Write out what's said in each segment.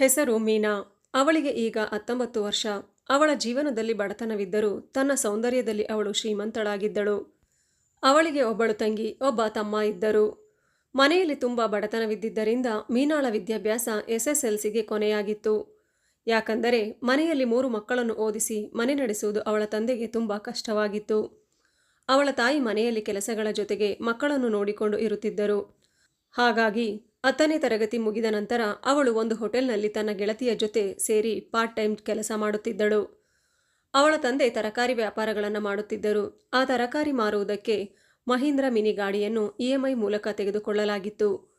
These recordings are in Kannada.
ಹೆಸರು ಮೀನಾ. ಅವಳಿಗೆ ಈಗ ಹತ್ತೊಂಬತ್ತು ವರ್ಷ. ಅವಳ ಜೀವನದಲ್ಲಿ ಬಡತನವಿದ್ದರೂ ತನ್ನ ಸೌಂದರ್ಯದಲ್ಲಿ ಅವಳು ಶ್ರೀಮಂತಳಾಗಿದ್ದಳು. ಅವಳಿಗೆ ಒಬ್ಬಳು ತಂಗಿ, ಒಬ್ಬ ತಮ್ಮ ಇದ್ದರು. ಮನೆಯಲ್ಲಿ ತುಂಬ ಬಡತನವಿದ್ದರಿಂದ ಮೀನಾಳ ವಿದ್ಯಾಭ್ಯಾಸ ಎಸ್ ಎಸ್ ಎಲ್ ಸಿಗೆ ಕೊನೆಯಾಗಿತ್ತು. ಯಾಕಂದರೆ ಮನೆಯಲ್ಲಿ ಮೂರು ಮಕ್ಕಳನ್ನು ಓದಿಸಿ ಮನೆ ನಡೆಸುವುದು ಅವಳ ತಂದೆಗೆ ತುಂಬ ಕಷ್ಟವಾಗಿತ್ತು. ಅವಳ ತಾಯಿ ಮನೆಯಲ್ಲಿ ಕೆಲಸಗಳ ಜೊತೆಗೆ ಮಕ್ಕಳನ್ನು ನೋಡಿಕೊಂಡು ಇರುತ್ತಿದ್ದರು. ಹಾಗಾಗಿ ಹತ್ತನೇ ತರಗತಿ ಮುಗಿದ ನಂತರ ಅವಳು ಒಂದು ಹೋಟೆಲ್ನಲ್ಲಿ ತನ್ನ ಗೆಳತಿಯ ಜೊತೆ ಸೇರಿ ಪಾರ್ಟ್ ಟೈಮ್ ಕೆಲಸ ಮಾಡುತ್ತಿದ್ದಳು. ಅವಳ ತಂದೆ ತರಕಾರಿ ವ್ಯಾಪಾರಗಳನ್ನು ಮಾಡುತ್ತಿದ್ದರು. ಆ ತರಕಾರಿ ಮಾರುವುದಕ್ಕೆ ಮಹೀಂದ್ರ ಮಿನಿ ಗಾಡಿಯನ್ನು ಇ ಮೂಲಕ ತೆಗೆದುಕೊಳ್ಳಲಾಗಿತ್ತು.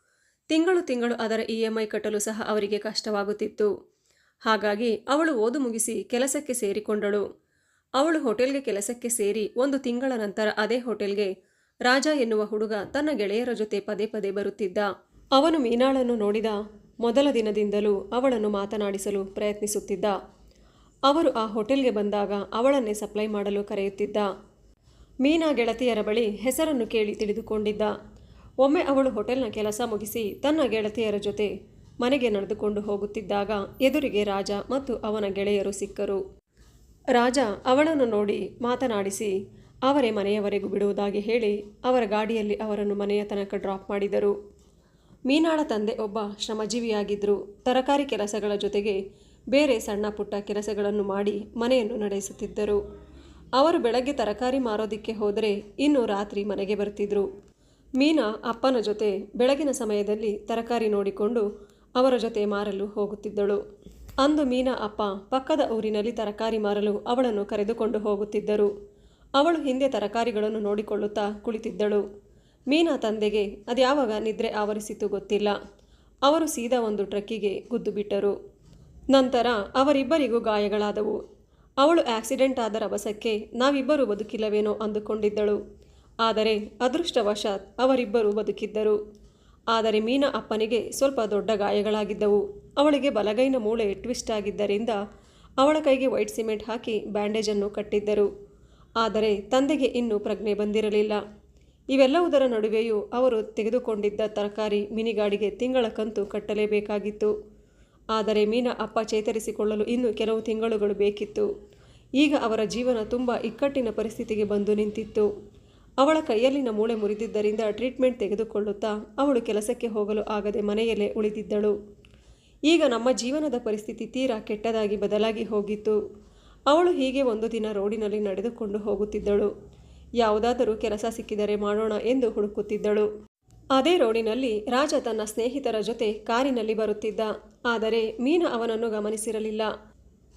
ತಿಂಗಳು ತಿಂಗಳು ಅದರ ಇ ಕಟ್ಟಲು ಸಹ ಅವರಿಗೆ ಕಷ್ಟವಾಗುತ್ತಿತ್ತು. ಹಾಗಾಗಿ ಅವಳು ಓದು ಮುಗಿಸಿ ಕೆಲಸಕ್ಕೆ ಸೇರಿಕೊಂಡಳು. ಅವಳು ಹೋಟೆಲ್ಗೆ ಕೆಲಸಕ್ಕೆ ಸೇರಿ ಒಂದು ತಿಂಗಳ ನಂತರ ಅದೇ ಹೋಟೆಲ್ಗೆ ರಾಜ ಎನ್ನುವ ಹುಡುಗ ತನ್ನ ಗೆಳೆಯರ ಜೊತೆ ಪದೇ ಪದೇ ಬರುತ್ತಿದ್ದ. ಅವನು ಮೀನಾಳನ್ನು ನೋಡಿದ ಮೊದಲ ದಿನದಿಂದಲೂ ಅವಳನ್ನು ಮಾತನಾಡಿಸಲು ಪ್ರಯತ್ನಿಸುತ್ತಿದ್ದ. ಅವರು ಆ ಹೋಟೆಲ್ಗೆ ಬಂದಾಗ ಅವಳನ್ನೇ ಸಪ್ಲೈ ಮಾಡಲು ಕರೆಯುತ್ತಿದ್ದ. ಮೀನಾ ಗೆಳತಿಯರ ಬಳಿ ಹೆಸರನ್ನು ಕೇಳಿ ತಿಳಿದುಕೊಂಡಿದ್ದ. ಒಮ್ಮೆ ಅವಳು ಹೋಟೆಲ್ನ ಕೆಲಸ ಮುಗಿಸಿ ತನ್ನ ಗೆಳತಿಯರ ಜೊತೆ ಮನೆಗೆ ನಡೆದುಕೊಂಡು ಹೋಗುತ್ತಿದ್ದಾಗ ಎದುರಿಗೆ ರಾಜ ಮತ್ತು ಅವನ ಗೆಳೆಯರು ಸಿಕ್ಕರು. ರಾಜ ಅವಳನ್ನು ನೋಡಿ ಮಾತನಾಡಿಸಿ, ಅವರೇ ಮನೆಯವರೆಗೂ ಬಿಡುವುದಾಗಿ ಹೇಳಿ ಅವರ ಗಾಡಿಯಲ್ಲಿ ಅವರನ್ನು ಮನೆಯ ತನಕ ಡ್ರಾಪ್ ಮಾಡಿದರು. ಮೀನಾಳ ತಂದೆ ಒಬ್ಬ ಶ್ರಮಜೀವಿಯಾಗಿದ್ದರು ತರಕಾರಿ ಕೆಲಸಗಳ ಜೊತೆಗೆ ಬೇರೆ ಸಣ್ಣ ಪುಟ್ಟ ಕೆಲಸಗಳನ್ನು ಮಾಡಿ ಮನೆಯನ್ನು ನಡೆಸುತ್ತಿದ್ದರು. ಅವರು ಬೆಳಗ್ಗೆ ತರಕಾರಿ ಮಾರೋದಿಕ್ಕೆ ಹೋದರೆ ಇನ್ನು ರಾತ್ರಿ ಮನೆಗೆ ಬರ್ತಿದ್ರು. ಮೀನಾ ಅಪ್ಪನ ಜೊತೆ ಬೆಳಗಿನ ಸಮಯದಲ್ಲಿ ತರಕಾರಿ ನೋಡಿಕೊಂಡು ಅವರ ಜೊತೆ ಮಾರಲು ಹೋಗುತ್ತಿದ್ದಳು. ಅಂದು ಮೀನಾ ಅಪ್ಪ ಪಕ್ಕದ ಊರಿನಲ್ಲಿ ತರಕಾರಿ ಮಾರಲು ಅವಳನ್ನು ಕರೆದುಕೊಂಡು ಹೋಗುತ್ತಿದ್ದರು. ಅವಳು ಹಿಂದೆ ತರಕಾರಿಗಳನ್ನು ನೋಡಿಕೊಳ್ಳುತ್ತಾ ಕುಳಿತಿದ್ದಳು. ಮೀನಾ ತಂದೆಗೆ ಅದ್ಯಾವಾಗ ನಿದ್ರೆ ಆವರಿಸಿತು ಗೊತ್ತಿಲ್ಲ. ಅವರು ಸೀದಾ ಒಂದು ಟ್ರಕ್ಕಿಗೆ ಗುದ್ದು ಬಿಟ್ಟರು. ನಂತರ ಅವರಿಬ್ಬರಿಗೂ ಗಾಯಗಳಾದವು. ಅವಳು ಆಕ್ಸಿಡೆಂಟ್ ಆದ ರಭಸಕ್ಕೆ ನಾವಿಬ್ಬರೂ ಬದುಕಿಲ್ಲವೇನೋ ಅಂದುಕೊಂಡಿದ್ದಳು. ಆದರೆ ಅದೃಷ್ಟವಶಾತ್ ಅವರಿಬ್ಬರೂ ಬದುಕಿದ್ದರು. ಆದರೆ ಮೀನಾ ಅಪ್ಪನಿಗೆ ಸ್ವಲ್ಪ ದೊಡ್ಡ ಗಾಯಗಳಾಗಿದ್ದವು. ಅವಳಿಗೆ ಬಲಗೈನ ಮೂಳೆ ಟ್ವಿಸ್ಟ್ ಆಗಿದ್ದರಿಂದ ಅವಳ ಕೈಗೆ ವೈಟ್ ಸಿಮೆಂಟ್ ಹಾಕಿ ಬ್ಯಾಂಡೇಜನ್ನು ಕಟ್ಟಿದ್ದರು. ಆದರೆ ತಂದೆಗೆ ಇನ್ನೂ ಪ್ರಜ್ಞೆ ಬಂದಿರಲಿಲ್ಲ. ಇವೆಲ್ಲವುದರ ನಡುವೆಯೂ ಅವರು ತೆಗೆದುಕೊಂಡಿದ್ದ ತರಕಾರಿ ಮಿನಿಗಾಡಿಗೆ ತಿಂಗಳ ಕಂತು ಕಟ್ಟಲೇಬೇಕಾಗಿತ್ತು. ಆದರೆ ಮೀನಾ ಅಪ್ಪ ಚೇತರಿಸಿಕೊಳ್ಳಲು ಇನ್ನೂ ಕೆಲವು ತಿಂಗಳುಗಳು ಬೇಕಿತ್ತು. ಈಗ ಅವರ ಜೀವನ ತುಂಬ ಇಕ್ಕಟ್ಟಿನ ಪರಿಸ್ಥಿತಿಗೆ ಬಂದು ನಿಂತಿತ್ತು. ಅವಳ ಕೈಯಲ್ಲಿನ ಮೂಳೆ ಮುರಿದಿದ್ದರಿಂದ ಟ್ರೀಟ್ಮೆಂಟ್ ತೆಗೆದುಕೊಳ್ಳುತ್ತಾ ಅವಳು ಕೆಲಸಕ್ಕೆ ಹೋಗಲು ಆಗದೆ ಮನೆಯಲ್ಲೇ ಉಳಿದಿದ್ದಳು. ಈಗ ನಮ್ಮ ಜೀವನದ ಪರಿಸ್ಥಿತಿ ತೀರಾ ಕೆಟ್ಟದಾಗಿ ಬದಲಾಗಿ ಹೋಗಿತ್ತು. ಅವಳು ಹೀಗೆ ಒಂದು ದಿನ ರೋಡಿನಲ್ಲಿ ನಡೆದುಕೊಂಡು ಹೋಗುತ್ತಿದ್ದಳು. ಯಾವುದಾದರೂ ಕೆಲಸ ಸಿಕ್ಕಿದರೆ ಮಾಡೋಣ ಎಂದು ಹುಡುಕುತ್ತಿದ್ದಳು. ಅದೇ ರೋಡಿನಲ್ಲಿ ರಾಜ ತನ್ನ ಸ್ನೇಹಿತರ ಜೊತೆ ಕಾರಿನಲ್ಲಿ ಬರುತ್ತಿದ್ದ. ಆದರೆ ಮೀನ ಅವನನ್ನು ಗಮನಿಸಿರಲಿಲ್ಲ.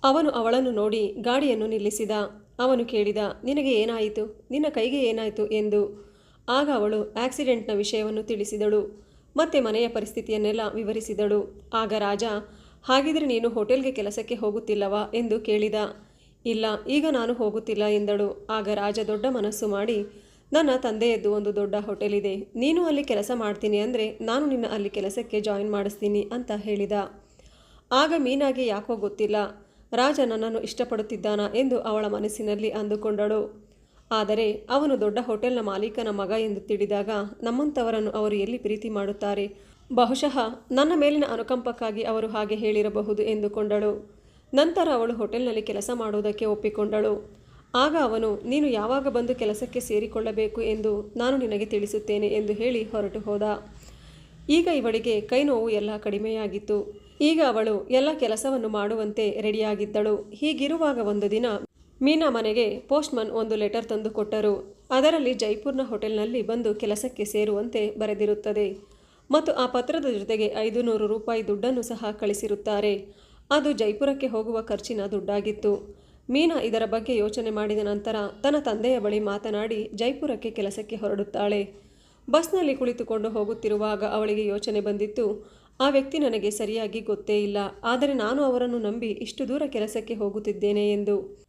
ಅವನು ಅವಳನ್ನು ನೋಡಿ ಗಾಡಿಯನ್ನು ನಿಲ್ಲಿಸಿದ. ಅವನು ಕೇಳಿದ, ನಿನಗೆ ಏನಾಯಿತು? ನಿನ್ನ ಕೈಗೆ ಏನಾಯಿತು? ಎಂದು. ಆಗ ಅವಳು ಆಕ್ಸಿಡೆಂಟ್ನ ವಿಷಯವನ್ನು ತಿಳಿಸಿದಳು. ಮತ್ತೆ ಮನೆಯ ಪರಿಸ್ಥಿತಿಯನ್ನೆಲ್ಲ ವಿವರಿಸಿದಳು. ಆಗ ರಾಜ, ಹಾಗಿದ್ರೆ ನೀನು ಹೋಟೆಲ್ಗೆ ಕೆಲಸಕ್ಕೆ ಹೋಗುತ್ತಿಲ್ಲವಾ? ಎಂದು ಕೇಳಿದ. ಇಲ್ಲ, ಈಗ ನಾನು ಹೋಗುತ್ತಿಲ್ಲ ಎಂದಳು. ಆಗ ರಾಜ ದೊಡ್ಡ ಮನಸ್ಸು ಮಾಡಿ, ನನ್ನ ತಂದೆಯದ್ದು ಒಂದು ದೊಡ್ಡ ಹೋಟೆಲ್ ಇದೆ ನೀನು ಅಲ್ಲಿ ಕೆಲಸ ಮಾಡ್ತೀನಿ ಅಂದರೆ ನಾನು ನಿನ್ನ ಅಲ್ಲಿ ಕೆಲಸಕ್ಕೆ ಜಾಯಿನ್ ಮಾಡಿಸ್ತೀನಿ ಅಂತ ಹೇಳಿದ. ಆಗ ಮೀನಾಗೆ ಯಾಕೋ ಗೊತ್ತಿಲ್ಲ. ರಾಜ ನನ್ನನ್ನು ಇಷ್ಟಪಡುತ್ತಿದ್ದಾನ ಎಂದು ಅವಳ ಮನಸ್ಸಿನಲ್ಲಿ ಅಂದುಕೊಂಡಳು. ಆದರೆ ಅವನು ದೊಡ್ಡ ಹೋಟೆಲ್ನ ಮಾಲೀಕನ ಮಗ ಎಂದು ತಿಳಿದಾಗ ನಮ್ಮಂಥವರನ್ನು ಅವರು ಎಲ್ಲಿ ಪ್ರೀತಿ ಮಾಡುತ್ತಾರೆ? ಬಹುಶಃ ನನ್ನ ಮೇಲಿನ ಅನುಕಂಪಕ್ಕಾಗಿ ಅವರು ಹಾಗೆ ಹೇಳಿರಬಹುದು ಎಂದುಕೊಂಡಳು. ನಂತರ ಅವಳು ಹೋಟೆಲ್ನಲ್ಲಿ ಕೆಲಸ ಮಾಡುವುದಕ್ಕೆ ಒಪ್ಪಿಕೊಂಡಳು. ಆಗ ಅವನು, ನೀನು ಯಾವಾಗ ಬಂದು ಕೆಲಸಕ್ಕೆ ಸೇರಿಕೊಳ್ಳಬೇಕು ಎಂದು ನಾನು ನಿನಗೆ ತಿಳಿಸುತ್ತೇನೆ ಎಂದು ಹೇಳಿ ಹೊರಟು ಹೋದ. ಈಗ ಇವಳಿಗೆ ಕೈ ನೋವು ಎಲ್ಲ ಕಡಿಮೆಯಾಗಿತ್ತು. ಈಗ ಅವಳು ಎಲ್ಲ ಕೆಲಸವನ್ನು ಮಾಡುವಂತೆ ರೆಡಿಯಾಗಿದ್ದಳು. ಹೀಗಿರುವಾಗ ಒಂದು ದಿನ ಮೀನಾ ಮನೆಗೆ ಪೋಸ್ಟ್ಮನ್ ಒಂದು ಲೆಟರ್ ತಂದು ಕೊಟ್ಟರು. ಅದರಲ್ಲಿ ಜೈಪುರ್ನ ಹೋಟೆಲ್ನಲ್ಲಿ ಬಂದು ಕೆಲಸಕ್ಕೆ ಸೇರುವಂತೆ ಬರೆದಿರುತ್ತದೆ. ಮತ್ತು ಆ ಪತ್ರದ ಜೊತೆಗೆ ಐದು ನೂರು ರೂಪಾಯಿ ದುಡ್ಡನ್ನು ಸಹ ಕಳಿಸಿರುತ್ತಾರೆ. ಅದು ಜೈಪುರಕ್ಕೆ ಹೋಗುವ ಖರ್ಚಿನ ದುಡ್ಡಾಗಿತ್ತು. ಮೀನಾ ಇದರ ಬಗ್ಗೆ ಯೋಚನೆ ಮಾಡಿದ ನಂತರ ತನ್ನ ತಂದೆಯ ಬಳಿ ಮಾತನಾಡಿ ಜೈಪುರಕ್ಕೆ ಕೆಲಸಕ್ಕೆ ಹೊರಡುತ್ತಾಳೆ. ಬಸ್ನಲ್ಲಿ ಕುಳಿತುಕೊಂಡು ಹೋಗುತ್ತಿರುವಾಗ ಅವಳಿಗೆ ಯೋಚನೆ ಬಂದಿತ್ತು. ಆ ವ್ಯಕ್ತಿ ನನಗೆ ಸರಿಯಾಗಿ ಗೊತ್ತೇ ಇಲ್ಲ. ಆದರೆ ನಾನು ಅವರನ್ನು ನಂಬಿ ಇಷ್ಟು ದೂರ ಕೆಲಸಕ್ಕೆ ಹೋಗುತ್ತಿದ್ದೇನೆ ಎಂದು.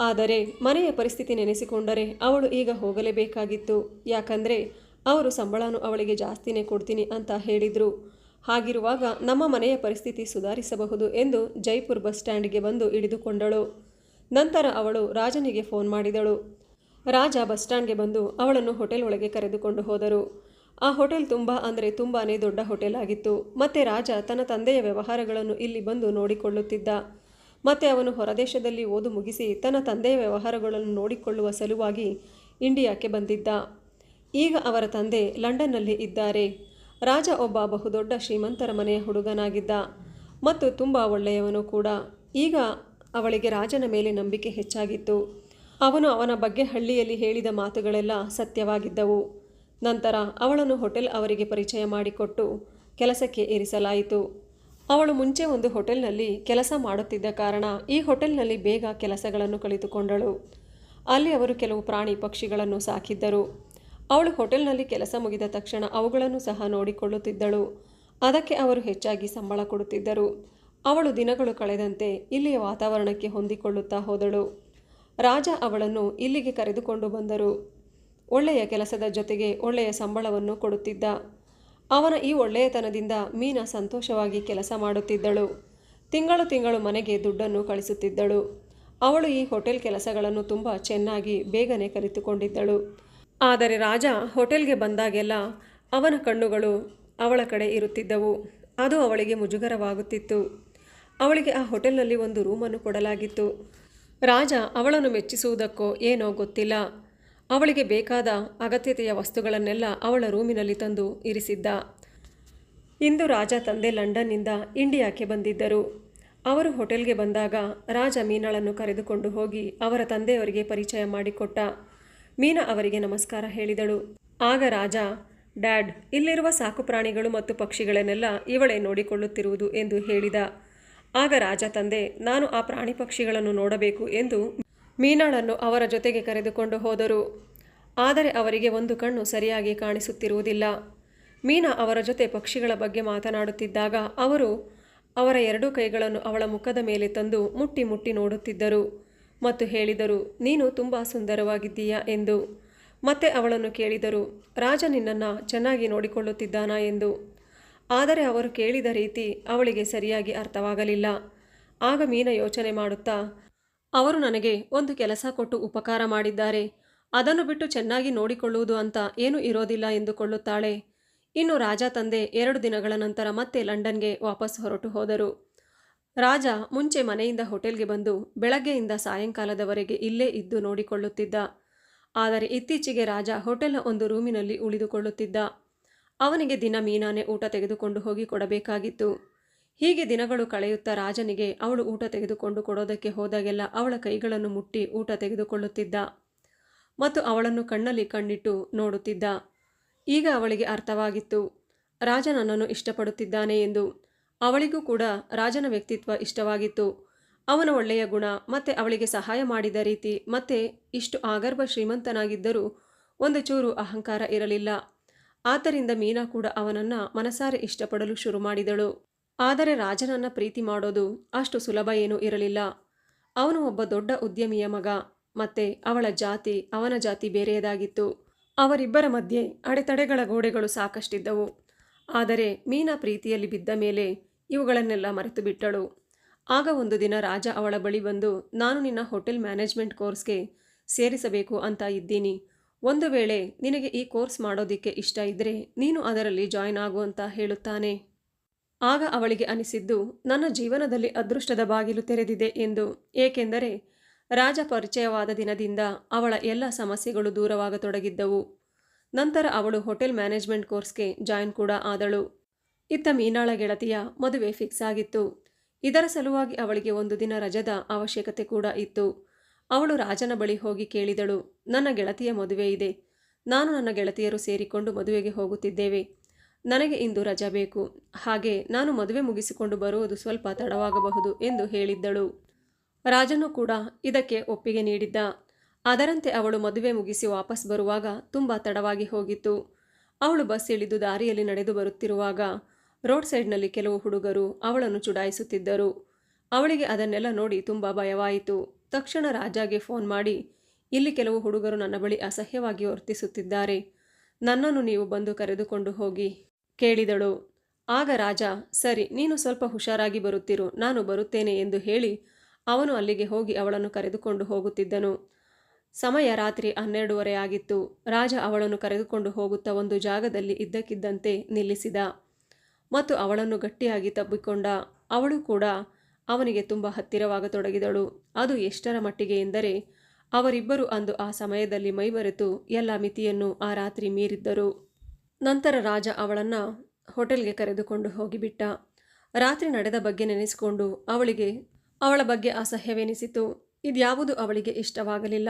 ಆದರೆ ಮನೆಯ ಪರಿಸ್ಥಿತಿ ನೆನೆಸಿಕೊಂಡರೆ ಅವಳು ಈಗ ಹೋಗಲೇಬೇಕಾಗಿತ್ತು. ಯಾಕಂದರೆ ಅವರು ಸಂಬಳನು ಅವಳಿಗೆ ಜಾಸ್ತಿನೇ ಕೊಡ್ತೀನಿ ಅಂತ ಹೇಳಿದರು. ಹಾಗಿರುವಾಗ ನಮ್ಮ ಮನೆಯ ಪರಿಸ್ಥಿತಿ ಸುಧಾರಿಸಬಹುದು ಎಂದು ಜೈಪುರ್ ಬಸ್ ಸ್ಟ್ಯಾಂಡ್ಗೆ ಬಂದು ಇಳಿದುಕೊಂಡಳು ನಂತರ ಅವಳು ರಾಜನಿಗೆ ಫೋನ್ ಮಾಡಿದಳು. ರಾಜ ಬಸ್ ಸ್ಟ್ಯಾಂಡ್ಗೆ ಬಂದು ಅವಳನ್ನು ಹೋಟೆಲ್ ಒಳಗೆ ಕರೆದುಕೊಂಡು ಹೋದರು. ಆ ಹೋಟೆಲ್ ತುಂಬ ಅಂದರೆ ತುಂಬಾ ದೊಡ್ಡ ಹೋಟೆಲ್ ಆಗಿತ್ತು. ಮತ್ತೆ ರಾಜ ತನ್ನ ತಂದೆಯ ವ್ಯವಹಾರಗಳನ್ನು ಇಲ್ಲಿ ಬಂದು ನೋಡಿಕೊಳ್ಳುತ್ತಿದ್ದ. ಮತ್ತೆ ಅವನು ಹೊರದೇಶದಲ್ಲಿ ಓದು ಮುಗಿಸಿ ತನ್ನ ತಂದೆಯ ವ್ಯವಹಾರಗಳನ್ನು ನೋಡಿಕೊಳ್ಳುವ ಸಲುವಾಗಿ ಇಂಡಿಯಾಕ್ಕೆ ಬಂದಿದ್ದ. ಈಗ ಅವರ ತಂದೆ ಲಂಡನ್ನಲ್ಲಿ ಇದ್ದಾರೆ. ರಾಜ ಒಬ್ಬ ಬಹುದೊಡ್ಡ ಶ್ರೀಮಂತರ ಮನೆಯ ಹುಡುಗನಾಗಿದ್ದ ಮತ್ತು ತುಂಬ ಒಳ್ಳೆಯವನು ಕೂಡ. ಈಗ ಅವಳಿಗೆ ರಾಜನ ಮೇಲೆ ನಂಬಿಕೆ ಹೆಚ್ಚಾಗಿತ್ತು. ಅವನು ಅವನ ಬಗ್ಗೆ ಹಳ್ಳಿಯಲ್ಲಿ ಹೇಳಿದ ಮಾತುಗಳೆಲ್ಲ ಸತ್ಯವಾಗಿದ್ದವು. ನಂತರ ಅವಳನ್ನು ಹೋಟೆಲ್ ಅವರಿಗೆ ಪರಿಚಯ ಮಾಡಿಕೊಟ್ಟು ಕೆಲಸಕ್ಕೆ ಏರಿಸಲಾಯಿತು. ಅವಳು ಮುಂಚೆ ಒಂದು ಹೋಟೆಲ್ನಲ್ಲಿ ಕೆಲಸ ಮಾಡುತ್ತಿದ್ದ ಕಾರಣ ಈ ಹೋಟೆಲ್ನಲ್ಲಿ ಬೇಗ ಕೆಲಸಗಳನ್ನು ಕಲಿತುಕೊಂಡಳು ಅಲ್ಲಿ ಅವರು ಕೆಲವು ಪ್ರಾಣಿ ಪಕ್ಷಿಗಳನ್ನು ಸಾಕಿದ್ದರು. ಅವಳು ಹೋಟೆಲ್ನಲ್ಲಿ ಕೆಲಸ ಮುಗಿದ ತಕ್ಷಣ ಅವುಗಳನ್ನು ಸಹ ನೋಡಿಕೊಳ್ಳುತ್ತಿದ್ದಳು. ಅದಕ್ಕೆ ಅವರು ಹೆಚ್ಚಾಗಿ ಸಂಬಳ ಕೊಡುತ್ತಿದ್ದರು. ಅವಳು ದಿನಗಳು ಕಳೆದಂತೆ ಇಲ್ಲಿಯ ವಾತಾವರಣಕ್ಕೆ ಹೊಂದಿಕೊಳ್ಳುತ್ತಾ ಹೋದಳು. ರಾಜ ಅವಳನ್ನು ಇಲ್ಲಿಗೆ ಕರೆದುಕೊಂಡು ಬಂದರು. ಒಳ್ಳೆಯ ಕೆಲಸದ ಜೊತೆಗೆ ಒಳ್ಳೆಯ ಸಂಬಳವನ್ನು ಕೊಡುತ್ತಿದ್ದ. ಅವನ ಈ ಒಳ್ಳೆಯತನದಿಂದ ಮೀನಾ ಸಂತೋಷವಾಗಿ ಕೆಲಸ ಮಾಡುತ್ತಿದ್ದಳು. ತಿಂಗಳು ತಿಂಗಳು ಮನೆಗೆ ದುಡ್ಡನ್ನು ಕಳಿಸುತ್ತಿದ್ದಳು. ಅವಳು ಈ ಹೋಟೆಲ್ ಕೆಲಸಗಳನ್ನು ತುಂಬ ಚೆನ್ನಾಗಿ ಬೇಗನೆ ಕಲಿತುಕೊಂಡಿದ್ದಳು. ಆದರೆ ರಾಜ ಹೋಟೆಲ್ಗೆ ಬಂದಾಗೆಲ್ಲ ಅವನ ಕಣ್ಣುಗಳು ಅವಳ ಕಡೆ ಇರುತ್ತಿದ್ದವು. ಅದು ಅವಳಿಗೆ ಮುಜುಗರವಾಗುತ್ತಿತ್ತು. ಅವಳಿಗೆ ಆ ಹೋಟೆಲ್ನಲ್ಲಿ ಒಂದು ರೂಮನ್ನು ಕೊಡಲಾಗಿತ್ತು. ರಾಜ ಅವಳನ್ನು ಮೆಚ್ಚಿಸುವುದಕ್ಕೋ ಏನೋ ಗೊತ್ತಿಲ್ಲ. ಅವಳಿಗೆ ಬೇಕಾದ ಅಗತ್ಯತೆಯ ವಸ್ತುಗಳನ್ನೆಲ್ಲ ಅವಳ ರೂಮಿನಲ್ಲಿ ತಂದು ಇರಿಸಿದ್ದ. ಇಂದು ರಾಜ ತಂದೆ ಲಂಡನ್ನಿಂದ ಇಂಡಿಯಾಕ್ಕೆ ಬಂದಿದ್ದರು. ಅವರು ಹೋಟೆಲ್ಗೆ ಬಂದಾಗ ರಾಜ ಮೀನಾಳನ್ನು ಕರೆದುಕೊಂಡು ಹೋಗಿ ಅವರ ತಂದೆಯವರಿಗೆ ಪರಿಚಯ ಮಾಡಿಕೊಟ್ಟ. ಮೀನಾ ಅವರಿಗೆ ನಮಸ್ಕಾರ ಹೇಳಿದಳು. ಆಗ ರಾಜ, ಡ್ಯಾಡ್, ಇಲ್ಲಿರುವ ಸಾಕುಪ್ರಾಣಿಗಳು ಮತ್ತು ಪಕ್ಷಿಗಳನ್ನೆಲ್ಲ ಇವಳೇ ನೋಡಿಕೊಳ್ಳುತ್ತಿರುವುದು ಎಂದು ಹೇಳಿದ. ಆಗ ರಾಜ ತಂದೆ, ನಾನು ಆ ಪ್ರಾಣಿ ಪಕ್ಷಿಗಳನ್ನು ನೋಡಬೇಕು ಎಂದು ಮೀನಾಳನ್ನು ಅವರ ಜೊತೆಗೆ ಕರೆದುಕೊಂಡು ಹೋದರು. ಆದರೆ ಅವರಿಗೆ ಒಂದು ಕಣ್ಣು ಸರಿಯಾಗಿ ಕಾಣಿಸುತ್ತಿರುವುದಿಲ್ಲ. ಮೀನಾ ಅವರ ಜೊತೆ ಪಕ್ಷಿಗಳ ಬಗ್ಗೆ ಮಾತನಾಡುತ್ತಿದ್ದಾಗ ಅವರು ಅವರ ಎರಡೂ ಕೈಗಳನ್ನು ಅವಳ ಮುಖದ ಮೇಲೆ ತಂದು ಮುಟ್ಟಿ ಮುಟ್ಟಿ ನೋಡುತ್ತಿದ್ದರು. ಮತ್ತು ಹೇಳಿದರು, ನೀನು ತುಂಬ ಸುಂದರವಾಗಿದ್ದೀಯಾ ಎಂದು. ಮತ್ತೆ ಅವಳನ್ನು ಕೇಳಿದರು, ರಾಜ ನಿನ್ನನ್ನು ಚೆನ್ನಾಗಿ ನೋಡಿಕೊಳ್ಳುತ್ತಿದ್ದಾನಾ ಎಂದು. ಆದರೆ ಅವರು ಕೇಳಿದ ರೀತಿ ಅವಳಿಗೆ ಸರಿಯಾಗಿ ಅರ್ಥವಾಗಲಿಲ್ಲ. ಆಗ ಮೀನ ಯೋಚನೆ ಮಾಡುತ್ತಾ, ಅವರು ನನಗೆ ಒಂದು ಕೆಲಸ ಕೊಟ್ಟು ಉಪಕಾರ ಮಾಡಿದ್ದಾರೆ, ಅದನ್ನು ಬಿಟ್ಟು ಚೆನ್ನಾಗಿ ನೋಡಿಕೊಳ್ಳುವುದು ಅಂತ ಏನೂ ಇರೋದಿಲ್ಲ ಎಂದುಕೊಳ್ಳುತ್ತಾಳೆ. ಇನ್ನು ರಾಜ ತಂದೆ ಎರಡು ದಿನಗಳ ನಂತರ ಮತ್ತೆ ಲಂಡನ್ಗೆ ವಾಪಸ್ ಹೊರಟು ಹೋದರು. ರಾಜ ಮುಂಚೆ ಮನೆಯಿಂದ ಹೋಟೆಲ್ಗೆ ಬಂದು ಬೆಳಗ್ಗೆಯಿಂದ ಸಾಯಂಕಾಲದವರೆಗೆ ಇಲ್ಲೇ ಇದ್ದು ನೋಡಿಕೊಳ್ಳುತ್ತಿದ್ದ. ಆದರೆ ಇತ್ತೀಚೆಗೆ ರಾಜ ಹೋಟೆಲ್ನ ಒಂದು ರೂಮಿನಲ್ಲಿ ಉಳಿದುಕೊಳ್ಳುತ್ತಿದ್ದ. ಅವನಿಗೆ ದಿನ ಮೀನಾನೆ ಊಟ ತೆಗೆದುಕೊಂಡು ಹೋಗಿ ಕೊಡಬೇಕಾಗಿತ್ತು. ಹೀಗೆ ದಿನಗಳು ಕಳೆಯುತ್ತಾ ರಾಜನಿಗೆ ಅವಳು ಊಟ ತೆಗೆದುಕೊಂಡು ಕೊಡೋದಕ್ಕೆ ಹೋದಾಗೆಲ್ಲ ಅವಳ ಕೈಗಳನ್ನು ಮುಟ್ಟಿ ಊಟ ತೆಗೆದುಕೊಳ್ಳುತ್ತಿದ್ದ. ಮತ್ತು ಅವಳನ್ನು ಕಣ್ಣಲ್ಲಿ ಕಣ್ಣಿಟ್ಟು ನೋಡುತ್ತಿದ್ದ. ಈಗ ಅವಳಿಗೆ ಅರ್ಥವಾಗಿತ್ತು. ರಾಜ ನನ್ನನ್ನು ಇಷ್ಟಪಡುತ್ತಿದ್ದಾನೆ ಎಂದು ಅವಳಿಗೂ ಕೂಡ ರಾಜನ ವ್ಯಕ್ತಿತ್ವ ಇಷ್ಟವಾಗಿತ್ತು. ಅವನ ಒಳ್ಳೆಯ ಗುಣ ಮತ್ತೆ ಅವಳಿಗೆ ಸಹಾಯ ಮಾಡಿದ ರೀತಿ ಮತ್ತೆ ಇಷ್ಟು ಆಗರ್ಭ ಶ್ರೀಮಂತನಾಗಿದ್ದರೂ ಒಂದು ಚೂರು ಅಹಂಕಾರ ಇರಲಿಲ್ಲ. ಆದ್ದರಿಂದ ಮೀನಾ ಕೂಡ ಅವನನ್ನು ಮನಸಾರೆ ಇಷ್ಟಪಡಲು ಶುರು ಮಾಡಿದಳು. ಆದರೆ ರಾಜನನ್ನ ಪ್ರೀತಿ ಮಾಡೋದು ಅಷ್ಟು ಸುಲಭ ಏನೂ ಇರಲಿಲ್ಲ. ಅವನು ಒಬ್ಬ ದೊಡ್ಡ ಉದ್ಯಮಿಯ ಮಗ ಮತ್ತೆ ಅವಳ ಜಾತಿ ಅವನ ಜಾತಿ ಬೇರೆಯದಾಗಿತ್ತು. ಅವರಿಬ್ಬರ ಮಧ್ಯೆ ಅಡೆತಡೆಗಳ ಗೋಡೆಗಳು ಸಾಕಷ್ಟಿದ್ದವು. ಆದರೆ ಮೀನಾ ಪ್ರೀತಿಯಲ್ಲಿ ಬಿದ್ದ ಮೇಲೆ ಇವುಗಳನ್ನೆಲ್ಲ ಮರೆತು ಬಿಟ್ಟಳು ಆಗ ಒಂದು ದಿನ ರಾಜ ಅವಳ ಬಳಿ ಬಂದು, ನಾನು ನಿನ್ನ ಹೋಟೆಲ್ ಮ್ಯಾನೇಜ್ಮೆಂಟ್ ಕೋರ್ಸ್ಗೆ ಸೇರಿಸಬೇಕು ಅಂತ ಇದ್ದೀನಿ. ಒಂದು ವೇಳೆ ನಿನಗೆ ಈ ಕೋರ್ಸ್ ಮಾಡೋದಿಕ್ಕೆ ಇಷ್ಟ ಇದ್ದರೆ ನೀನು ಅದರಲ್ಲಿ ಜಾಯಿನ್ ಆಗು ಅಂತ ಹೇಳುತ್ತಾನೆ ಆಗ ಅವಳಿಗೆ ಅನಿಸಿದ್ದು, ನನ್ನ ಜೀವನದಲ್ಲಿ ಅದೃಷ್ಟದ ಬಾಗಿಲು ತೆರೆದಿದೆ ಎಂದು. ಏಕೆಂದರೆ ರಾಜ ಪರಿಚಯವಾದ ದಿನದಿಂದ ಅವಳ ಎಲ್ಲ ಸಮಸ್ಯೆಗಳು ದೂರವಾಗತೊಡಗಿದ್ದವು. ನಂತರ ಅವಳು ಹೋಟೆಲ್ ಮ್ಯಾನೇಜ್ಮೆಂಟ್ ಕೋರ್ಸ್ಗೆ ಜಾಯಿನ್ ಕೂಡ ಆದಳು. ಇತ್ತ ಮೀನಾಳ ಗೆಳತಿಯ ಮದುವೆ ಫಿಕ್ಸ್ ಆಗಿತ್ತು. ಇದರ ಸಲುವಾಗಿ ಅವಳಿಗೆ ಒಂದು ದಿನ ರಜದ ಅವಶ್ಯಕತೆ ಕೂಡ ಇತ್ತು. ಅವಳು ರಾಜನ ಬಳಿ ಹೋಗಿ ಕೇಳಿದಳು, ನನ್ನ ಗೆಳತಿಯ ಮದುವೆ ಇದೆ. ನಾನು ನನ್ನ ಗೆಳತಿಯರು ಸೇರಿಕೊಂಡು ಮದುವೆಗೆ ಹೋಗುತ್ತಿದ್ದೇವೆ. ನನಗೆ ಇಂದು ರಜಾ ಬೇಕು. ಹಾಗೆ ನಾನು ಮದುವೆ ಮುಗಿಸಿಕೊಂಡು ಬರುವುದು ಸ್ವಲ್ಪ ತಡವಾಗಬಹುದು ಎಂದು ಹೇಳಿದ್ದಳು. ರಾಜನು ಕೂಡ ಇದಕ್ಕೆ ಒಪ್ಪಿಗೆ ನೀಡಿದ್ದ. ಅದರಂತೆ ಅವಳು ಮದುವೆ ಮುಗಿಸಿ ವಾಪಸ್ ಬರುವಾಗ ತುಂಬ ತಡವಾಗಿ ಹೋಗಿತ್ತು. ಅವಳು ಬಸ್ ಇಳಿದು ದಾರಿಯಲ್ಲಿ ನಡೆದು ಬರುತ್ತಿರುವಾಗ ರೋಡ್ ಸೈಡ್ನಲ್ಲಿ ಕೆಲವು ಹುಡುಗರು ಅವಳನ್ನು ಚುಡಾಯಿಸುತ್ತಿದ್ದರು. ಅವಳಿಗೆ ಅದನ್ನೆಲ್ಲ ನೋಡಿ ತುಂಬ ಭಯವಾಯಿತು. ತಕ್ಷಣ ರಾಜಾಗೆ ಫೋನ್ ಮಾಡಿ, ಇಲ್ಲಿ ಕೆಲವು ಹುಡುಗರು ನನ್ನ ಬಳಿ ಅಸಹ್ಯವಾಗಿ ವರ್ತಿಸುತ್ತಿದ್ದಾರೆ. ನನ್ನನ್ನು ನೀವು ಬಂದು ಕರೆದುಕೊಂಡು ಹೋಗಿ, ಕೇಳಿದಳು. ಆಗ ರಾಜ, ಸರಿ, ನೀನು ಸ್ವಲ್ಪ ಹುಷಾರಾಗಿ ಬರುತ್ತಿರು. ನಾನು ಬರುತ್ತೇನೆ ಎಂದು ಹೇಳಿ ಅವನು ಅಲ್ಲಿಗೆ ಹೋಗಿ ಅವಳನ್ನು ಕರೆದುಕೊಂಡು ಹೋಗುತ್ತಿದ್ದನು. ಸಮಯ ರಾತ್ರಿ ಹನ್ನೆರಡೂವರೆ ಆಗಿತ್ತು. ರಾಜ ಅವಳನ್ನು ಕರೆದುಕೊಂಡು ಹೋಗುತ್ತಾ ಒಂದು ಜಾಗದಲ್ಲಿ ಇದ್ದಕ್ಕಿದ್ದಂತೆ ನಿಲ್ಲಿಸಿದ. ಮತ್ತು ಅವಳನ್ನು ಗಟ್ಟಿಯಾಗಿ ತಬ್ಬಿಕೊಂಡ. ಅವಳು ಕೂಡ ಅವನಿಗೆ ತುಂಬ ಹತ್ತಿರವಾಗತೊಡಗಿದಳು. ಅದು ಎಷ್ಟರ ಮಟ್ಟಿಗೆ ಎಂದರೆ, ಅವರಿಬ್ಬರು ಅಂದು ಆ ಸಮಯದಲ್ಲಿ ಮೈಬರೆತು ಎಲ್ಲ ಮಿತಿಯನ್ನು ಆ ರಾತ್ರಿ ಮೀರಿದ್ದರು. ನಂತರ ರಾಜ ಅವಳನ್ನು ಹೋಟೆಲ್ಗೆ ಕರೆದುಕೊಂಡು ಹೋಗಿಬಿಟ್ಟ. ರಾತ್ರಿ ನಡೆದ ಬಗ್ಗೆ ನೆನೆಸಿಕೊಂಡು ಅವಳಿಗೆ, ಅವಳ ಬಗ್ಗೆ ಅಸಹ್ಯವೆನಿಸಿತು. ಇದ್ಯಾವುದು ಅವಳಿಗೆ ಇಷ್ಟವಾಗಲಿಲ್ಲ.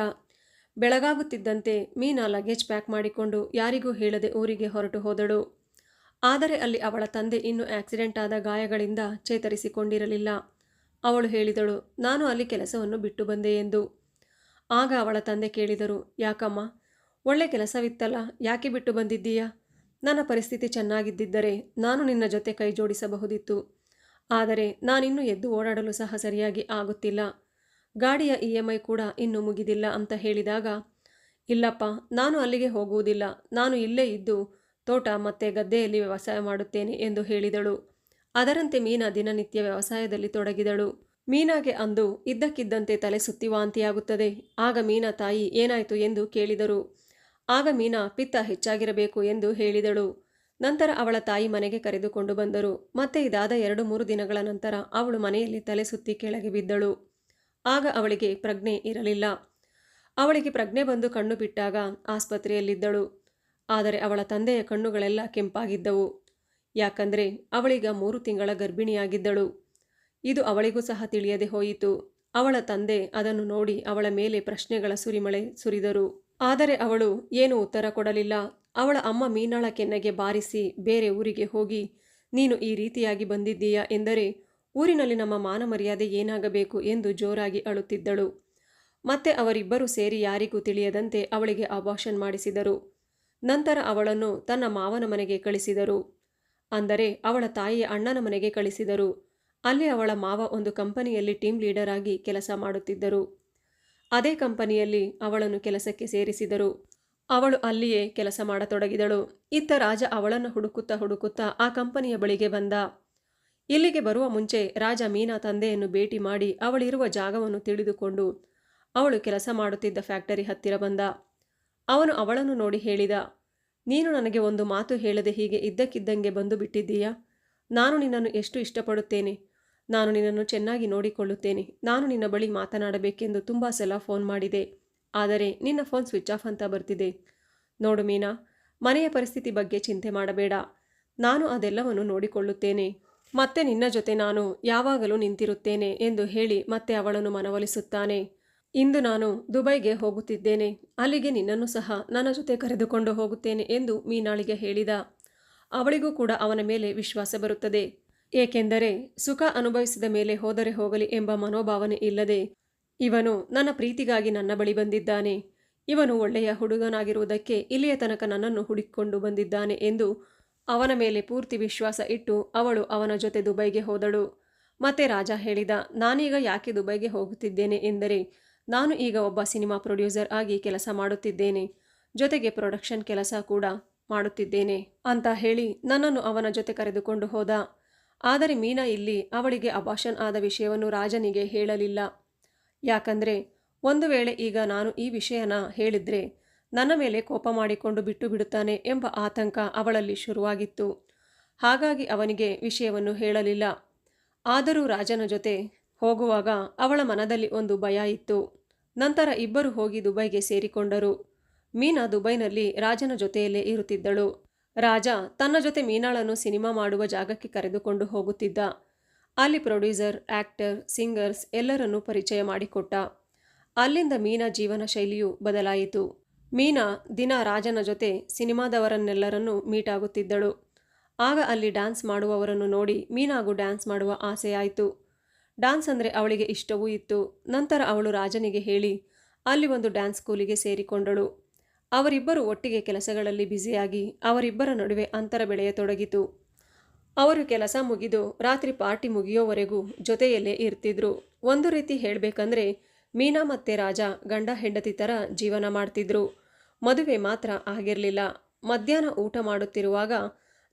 ಬೆಳಗಾಗುತ್ತಿದ್ದಂತೆ ಮೀನಾ ಲಗೇಜ್ ಪ್ಯಾಕ್ ಮಾಡಿಕೊಂಡು ಯಾರಿಗೂ ಹೇಳದೆ ಊರಿಗೆ ಹೊರಟು ಹೋದಳು. ಆದರೆ ಅಲ್ಲಿ ಅವಳ ತಂದೆ ಇನ್ನೂ ಆಕ್ಸಿಡೆಂಟ್ ಆದ ಗಾಯಗಳಿಂದ ಚೇತರಿಸಿಕೊಂಡಿರಲಿಲ್ಲ. ಅವಳು ಹೇಳಿದಳು, ನಾನು ಅಲ್ಲಿ ಕೆಲಸವನ್ನು ಬಿಟ್ಟು ಬಂದೆ ಎಂದು. ಆಗ ಅವಳ ತಂದೆ ಕೇಳಿದರು, ಯಾಕಮ್ಮ? ಒಳ್ಳೆ ಕೆಲಸವಿತ್ತಲ್ಲ, ಯಾಕೆ ಬಿಟ್ಟು ಬಂದಿದ್ದೀಯಾ? ನನ್ನ ಪರಿಸ್ಥಿತಿ ಚೆನ್ನಾಗಿದ್ದಿದ್ದರೆ ನಾನು ನಿನ್ನ ಜೊತೆ ಕೈ ಜೋಡಿಸಬಹುದಿತ್ತು ಆದರೆ ನಾನಿನ್ನೂ ಎದ್ದು ಓಡಾಡಲು ಸಹ ಸರಿಯಾಗಿ ಆಗುತ್ತಿಲ್ಲ. ಗಾಡಿಯ ಇ ಎಂ ಐ ಕೂಡ ಇನ್ನೂ ಮುಗಿದಿಲ್ಲ ಅಂತ ಹೇಳಿದಾಗ, ಇಲ್ಲಪ್ಪ, ನಾನು ಅಲ್ಲಿಗೆ ಹೋಗುವುದಿಲ್ಲ. ನಾನು ಇಲ್ಲೇ ಇದ್ದು ತೋಟ ಮತ್ತೆ ಗದ್ದೆಯಲ್ಲಿ ವ್ಯವಸಾಯ ಮಾಡುತ್ತೇನೆ ಎಂದು ಹೇಳಿದಳು. ಅದರಂತೆ ಮೀನಾ ದಿನನಿತ್ಯ ವ್ಯವಸಾಯದಲ್ಲಿ ತೊಡಗಿದಳು. ಮೀನಾಗೆ ಅಂದು ಇದ್ದಕ್ಕಿದ್ದಂತೆ ತಲೆ ಸುತ್ತಿ ವಾಂತಿಯಾಗುತ್ತದೆ ಆಗ ಮೀನಾ ತಾಯಿ ಏನಾಯಿತು ಎಂದು ಕೇಳಿದರು. ಆಗ ಮೀನಾ ಪಿತ್ತ ಹೆಚ್ಚಾಗಿರಬೇಕು ಎಂದು ಹೇಳಿದಳು. ನಂತರ ಅವಳ ತಾಯಿ ಮನೆಗೆ ಕರೆದುಕೊಂಡು ಬಂದರು. ಮತ್ತೆ ಇದಾದ ಎರಡು ಮೂರು ದಿನಗಳ ನಂತರ ಅವಳು ಮನೆಯಲ್ಲಿ ತಲೆ ಸುತ್ತಿ ಕೆಳಗೆ ಬಿದ್ದಳು. ಆಗ ಅವಳಿಗೆ ಪ್ರಜ್ಞೆ ಇರಲಿಲ್ಲ. ಅವಳಿಗೆ ಪ್ರಜ್ಞೆ ಬಂದು ಕಣ್ಣು ಬಿಟ್ಟಾಗ ಆಸ್ಪತ್ರೆಯಲ್ಲಿದ್ದಳು. ಆದರೆ ಅವಳ ತಂದೆಯ ಕಣ್ಣುಗಳೆಲ್ಲ ಕೆಂಪಾಗಿದ್ದವು. ಯಾಕಂದರೆ ಅವಳೀಗ ಮೂರು ತಿಂಗಳ ಗರ್ಭಿಣಿಯಾಗಿದ್ದಳು. ಇದು ಅವಳಿಗೂ ಸಹ ತಿಳಿಯದೆ ಹೋಯಿತು. ಅವಳ ತಂದೆ ಅದನ್ನು ನೋಡಿ ಅವಳ ಮೇಲೆ ಪ್ರಶ್ನೆಗಳ ಸುರಿಮಳೆ ಸುರಿದರು. ಆದರೆ ಅವಳು ಏನೂ ಉತ್ತರ ಕೊಡಲಿಲ್ಲ. ಅವಳ ಅಮ್ಮ ಮೀನಾಳ ಕೆನ್ನೆಗೆ ಬಾರಿಸಿ ಬೇರೆ ಊರಿಗೆ ಹೋಗಿ, ನೀನು ಈ ರೀತಿಯಾಗಿ ಬಂದಿದ್ದೀಯಾ? ಎಂದರೆ ಊರಿನಲ್ಲಿ ನಮ್ಮ ಮಾನ ಮರ್ಯಾದೆ ಏನಾಗಬೇಕು ಎಂದು ಜೋರಾಗಿ ಅಳುತ್ತಿದ್ದಳು. ಮತ್ತೆ ಅವರಿಬ್ಬರು ಸೇರಿ ಯಾರಿಗೂ ತಿಳಿಯದಂತೆ ಅವಳಿಗೆ ಅಬಾಷನ್ ಮಾಡಿಸಿದರು. ನಂತರ ಅವಳನ್ನು ತನ್ನ ಮಾವನ ಮನೆಗೆ ಕಳಿಸಿದರು. ಅಂದರೆ ಅವಳ ತಾಯಿಯ ಅಣ್ಣನ ಮನೆಗೆ ಕಳಿಸಿದರು. ಅಲ್ಲಿ ಅವಳ ಮಾವ ಒಂದು ಕಂಪನಿಯಲ್ಲಿ ಟೀಮ್ ಲೀಡರ್ ಆಗಿ ಕೆಲಸ ಮಾಡುತ್ತಿದ್ದರು. ಅದೇ ಕಂಪನಿಯಲ್ಲಿ ಅವಳನ್ನು ಕೆಲಸಕ್ಕೆ ಸೇರಿಸಿದರು. ಅವಳು ಅಲ್ಲಿಯೇ ಕೆಲಸ ಮಾಡತೊಡಗಿದಳು. ಇತ್ತ ರಾಜ ಅವಳನ್ನು ಹುಡುಕುತ್ತಾ ಹುಡುಕುತ್ತಾ ಆ ಕಂಪನಿಯ ಬಳಿಗೆ ಬಂದ. ಇಲ್ಲಿಗೆ ಬರುವ ಮುಂಚೆ ರಾಜ ಮೀನಾ ತಂದೆಯನ್ನು ಭೇಟಿ ಮಾಡಿ ಅವಳಿರುವ ಜಾಗವನ್ನು ತಿಳಿದುಕೊಂಡು ಅವಳು ಕೆಲಸ ಮಾಡುತ್ತಿದ್ದ ಫ್ಯಾಕ್ಟರಿ ಹತ್ತಿರ ಬಂದ. ಅವನು ಅವಳನ್ನು ನೋಡಿ ಹೇಳಿದ, ನೀನು ನನಗೆ ಒಂದು ಮಾತು ಹೇಳದೆ ಹೀಗೆ ಇದ್ದಕ್ಕಿದ್ದಂಗೆ ಬಂದು ಬಿಟ್ಟಿದ್ದೀಯಾ? ನಾನು ನಿನ್ನನ್ನು ಎಷ್ಟು ಇಷ್ಟಪಡುತ್ತೇನೆ? ನಾನು ನಿನ್ನನ್ನು ಚೆನ್ನಾಗಿ ನೋಡಿಕೊಳ್ಳುತ್ತೇನೆ. ನಾನು ನಿನ್ನ ಬಳಿ ಮಾತನಾಡಬೇಕೆಂದು ತುಂಬ ಸಲ ಫೋನ್ ಮಾಡಿದೆ. ಆದರೆ ನಿನ್ನ ಫೋನ್ ಸ್ವಿಚ್ ಆಫ್ ಅಂತ ಬರ್ತಿದೆ. ನೋಡು ಮೀನಾ, ಮನೆಯ ಪರಿಸ್ಥಿತಿ ಬಗ್ಗೆ ಚಿಂತೆ ಮಾಡಬೇಡ. ನಾನು ಅದೆಲ್ಲವನ್ನು ನೋಡಿಕೊಳ್ಳುತ್ತೇನೆ. ಮತ್ತೆ ನಿನ್ನ ಜೊತೆ ನಾನು ಯಾವಾಗಲೂ ನಿಂತಿರುತ್ತೇನೆ ಎಂದು ಹೇಳಿ ಮತ್ತೆ ಅವಳನ್ನು ಮನವೊಲಿಸುತ್ತಾನೆ. ಇಂದು ನಾನು ದುಬೈಗೆ ಹೋಗುತ್ತಿದ್ದೇನೆ. ಅಲ್ಲಿಗೆ ನಿನ್ನನ್ನು ಸಹ ನನ್ನ ಜೊತೆ ಕರೆದುಕೊಂಡು ಹೋಗುತ್ತೇನೆ ಎಂದು ಮೀನಾಳಿಗೆ ಹೇಳಿದ. ಅವಳಿಗೂ ಕೂಡ ಅವನ ಮೇಲೆ ವಿಶ್ವಾಸ ಬರುತ್ತದೆ. ಏಕೆಂದರೆ ಸುಖ ಅನುಭವಿಸಿದ ಮೇಲೆ ಹೋದರೆ ಹೋಗಲಿ ಎಂಬ ಮನೋಭಾವನೆ ಇಲ್ಲದೆ ಇವನು ನನ್ನ ಪ್ರೀತಿಗಾಗಿ ನನ್ನ ಬಳಿ ಬಂದಿದ್ದಾನೆ. ಇವನು ಒಳ್ಳೆಯ ಹುಡುಗನಾಗಿರುವುದಕ್ಕೆ ಇಲ್ಲಿಯ ತನಕ ನನ್ನನ್ನು ಹುಡುಕಿಕೊಂಡು ಬಂದಿದ್ದಾನೆ ಎಂದು ಅವನ ಮೇಲೆ ಪೂರ್ತಿ ವಿಶ್ವಾಸ ಇಟ್ಟು ಅವಳು ಅವನ ಜೊತೆ ದುಬೈಗೆ ಹೋದಳು. ಮತ್ತೆ ರಾಜ ಹೇಳಿದ, ನಾನೀಗ ಯಾಕೆ ದುಬೈಗೆ ಹೋಗುತ್ತಿದ್ದೇನೆ ಎಂದರೆ, ನಾನು ಈಗ ಒಬ್ಬ ಸಿನಿಮಾ ಪ್ರೊಡ್ಯೂಸರ್ ಆಗಿ ಕೆಲಸ ಮಾಡುತ್ತಿದ್ದೇನೆ. ಜೊತೆಗೆ ಪ್ರೊಡಕ್ಷನ್ ಕೆಲಸ ಕೂಡ ಮಾಡುತ್ತಿದ್ದೇನೆ ಅಂತ ಹೇಳಿ ನನ್ನನ್ನು ಅವನ ಜೊತೆ ಕರೆದುಕೊಂಡು ಹೋದ. ಆದರೆ ಮೀನಾ ಇಲ್ಲಿ ಅವಳಿಗೆ ಅಭಾಷನ್ ಆದ ವಿಷಯವನ್ನು ರಾಜನಿಗೆ ಹೇಳಲಿಲ್ಲ. ಯಾಕಂದರೆ, ಒಂದು ವೇಳೆ ಈಗ ನಾನು ಈ ವಿಷಯನ ಹೇಳಿದ್ರೆ ನನ್ನ ಮೇಲೆ ಕೋಪ ಮಾಡಿಕೊಂಡು ಬಿಟ್ಟು ಬಿಡುತ್ತಾನೆ ಎಂಬ ಆತಂಕ ಅವಳಲ್ಲಿ ಶುರುವಾಗಿತ್ತು. ಹಾಗಾಗಿ ಅವನಿಗೆ ವಿಷಯವನ್ನು ಹೇಳಲಿಲ್ಲ. ಆದರೂ ರಾಜನ ಜೊತೆ ಹೋಗುವಾಗ ಅವಳ ಮನದಲ್ಲಿ ಒಂದು ಭಯ ಇತ್ತು. ನಂತರ ಇಬ್ಬರು ಹೋಗಿ ದುಬೈಗೆ ಸೇರಿಕೊಂಡರು. ಮೀನಾ ದುಬೈನಲ್ಲಿ ರಾಜನ ಜೊತೆಯಲ್ಲೇ ಇರುತ್ತಿದ್ದಳು. ರಾಜ ತನ್ನ ಜೊತೆ ಮೀನಾಳನ್ನು ಸಿನಿಮಾ ಮಾಡುವ ಜಾಗಕ್ಕೆ ಕರೆದುಕೊಂಡು ಹೋಗುತ್ತಿದ್ದ. ಅಲ್ಲಿ ಪ್ರೊಡ್ಯೂಸರ್ ಆ್ಯಕ್ಟರ್ ಸಿಂಗರ್ಸ್ ಎಲ್ಲರನ್ನೂ ಪರಿಚಯ ಮಾಡಿಕೊಟ್ಟ. ಅಲ್ಲಿಂದ ಮೀನಾ ಜೀವನ ಶೈಲಿಯು ಬದಲಾಯಿತು. ಮೀನಾ ದಿನ ರಾಜನ ಜೊತೆ ಸಿನಿಮಾದವರನ್ನೆಲ್ಲರನ್ನೂ ಮೀಟ್ ಆಗುತ್ತಿದ್ದಳು ಆಗ ಅಲ್ಲಿ ಡ್ಯಾನ್ಸ್ ಮಾಡುವವರನ್ನು ನೋಡಿ ಮೀನಾಗೂ ಡ್ಯಾನ್ಸ್ ಮಾಡುವ ಆಸೆಯಾಯಿತು ಡ್ಯಾನ್ಸ್ ಅಂದರೆ ಅವಳಿಗೆ ಇಷ್ಟವೂ ಇತ್ತು. ನಂತರ ಅವಳು ರಾಜನಿಗೆ ಹೇಳಿ, ಅಲ್ಲಿ ಒಂದು ಡ್ಯಾನ್ಸ್ ಸ್ಕೂಲಿಗೆ ಸೇರಿಕೊಂಡಳು. ಅವರಿಬ್ಬರು ಒಟ್ಟಿಗೆ ಕೆಲಸಗಳಲ್ಲಿ ಬ್ಯುಸಿಯಾಗಿ, ಅವರಿಬ್ಬರ ನಡುವೆ ಅಂತರ ಬೆಳೆಯತೊಡಗಿತು. ಅವರು ಕೆಲಸ ಮುಗಿದು ರಾತ್ರಿ ಪಾರ್ಟಿ ಮುಗಿಯೋವರೆಗೂ ಜೊತೆಯಲ್ಲೇ ಇರ್ತಿದ್ರು. ಒಂದು ರೀತಿ ಹೇಳಬೇಕಂದ್ರೆ ಮೀನಾ ಮತ್ತೆ ರಾಜ ಗಂಡ ಹೆಂಡತಿ ಥರ ಜೀವನ ಮಾಡ್ತಿದ್ರು. ಮದುವೆ ಮಾತ್ರ ಆಗಿರಲಿಲ್ಲ. ಮಧ್ಯಾಹ್ನ ಊಟ ಮಾಡುತ್ತಿರುವಾಗ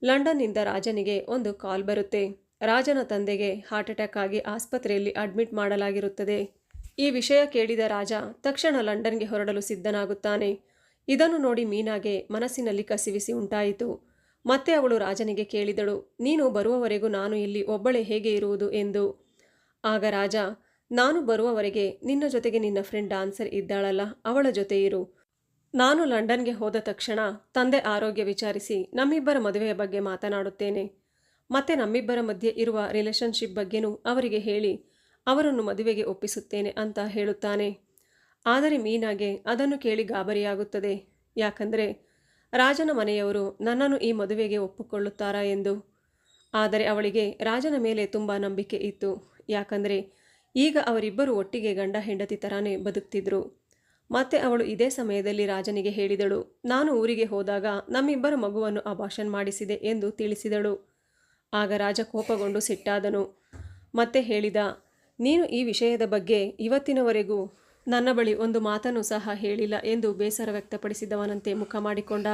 ಲಂಡನ್ನಿಂದ ರಾಜನಿಗೆ ಒಂದು ಕಾಲ್ ಬರುತ್ತೆ. ರಾಜನ ತಂದೆಗೆ ಹಾರ್ಟ್ ಅಟ್ಯಾಕ್ ಆಗಿ ಆಸ್ಪತ್ರೆಯಲ್ಲಿ ಅಡ್ಮಿಟ್ ಮಾಡಲಾಗಿರುತ್ತದೆ. ಈ ವಿಷಯ ಕೇಳಿದ ರಾಜ ತಕ್ಷಣ ಲಂಡನ್ಗೆ ಹೊರಡಲು ಸಿದ್ಧನಾಗುತ್ತಾನೆ. ಇದನ್ನು ನೋಡಿ ಮೀನಾಗೆ ಮನಸ್ಸಿನಲ್ಲಿ ಕಸಿವಿಸಿ ಉಂಟಾಯಿತು. ಮತ್ತೆ ಅವಳು ರಾಜನಿಗೆ ಕೇಳಿದಳು, ನೀನು ಬರುವವರೆಗೂ ನಾನು ಇಲ್ಲಿ ಒಬ್ಬಳೇ ಹೇಗೆ ಇರುವುದು? ಎಂದು. ಆಗ ರಾಜ, ನಾನು ಬರುವವರೆಗೆ ನಿನ್ನ ಜೊತೆಗೆ ನಿನ್ನ ಫ್ರೆಂಡ್ ಡಾನ್ಸರ್ ಇದ್ದಾಳಲ್ಲ, ಅವಳ ಜೊತೆ ಇರು. ನಾನು ಲಂಡನ್ಗೆ ಹೋದ ತಕ್ಷಣ ತಂದೆ ಆರೋಗ್ಯ ವಿಚಾರಿಸಿ ನಮ್ಮಿಬ್ಬರ ಮದುವೆಯ ಬಗ್ಗೆ ಮಾತನಾಡುತ್ತೇನೆ. ಮತ್ತೆ ನಮ್ಮಿಬ್ಬರ ಮಧ್ಯೆ ಇರುವ ರಿಲೇಷನ್ಶಿಪ್ ಬಗ್ಗೆನೂ ಅವರಿಗೆ ಹೇಳಿ ಅವರನ್ನು ಮದುವೆಗೆ ಒಪ್ಪಿಸುತ್ತೇನೆ ಅಂತ ಹೇಳುತ್ತಾನೆ. ಆದರೆ ಮೀನಾಗೆ ಅದನ್ನು ಕೇಳಿ ಗಾಬರಿಯಾಗುತ್ತದೆ. ಯಾಕಂದರೆ ರಾಜನ ಮನೆಯವರು ನನ್ನನ್ನು ಈ ಮದುವೆಗೆ ಒಪ್ಪಿಕೊಳ್ಳುತ್ತಾರಾ ಎಂದು. ಆದರೆ ಅವಳಿಗೆ ರಾಜನ ಮೇಲೆ ತುಂಬ ನಂಬಿಕೆ ಇತ್ತು. ಯಾಕಂದರೆ ಈಗ ಅವರಿಬ್ಬರು ಒಟ್ಟಿಗೆ ಗಂಡ ಹೆಂಡತಿ ಥರಾನೇ ಬದುಕ್ತಿದ್ರು. ಮತ್ತೆ ಅವಳು ಇದೇ ಸಮಯದಲ್ಲಿ ರಾಜನಿಗೆ ಹೇಳಿದಳು, ನಾನು ಊರಿಗೆ ಹೋದಾಗ ನಮ್ಮಿಬ್ಬರ ಮಗುವನ್ನು ಅಭಾಷನ್ ಮಾಡಿಸಿದೆ ಎಂದು ತಿಳಿಸಿದಳು. ಆಗ ರಾಜ ಕೋಪಗೊಂಡು ಸಿಟ್ಟಾದನು, ಮತ್ತೆ ಹೇಳಿದ, ನೀನು ಈ ವಿಷಯದ ಬಗ್ಗೆ ಇವತ್ತಿನವರೆಗೂ ನನ್ನ ಬಳಿ ಒಂದು ಮಾತನ್ನು ಸಹ ಹೇಳಿಲ್ಲ ಎಂದು ಬೇಸರ ವ್ಯಕ್ತಪಡಿಸಿದವನಂತೆ ಮುಖ ಮಾಡಿಕೊಂಡ.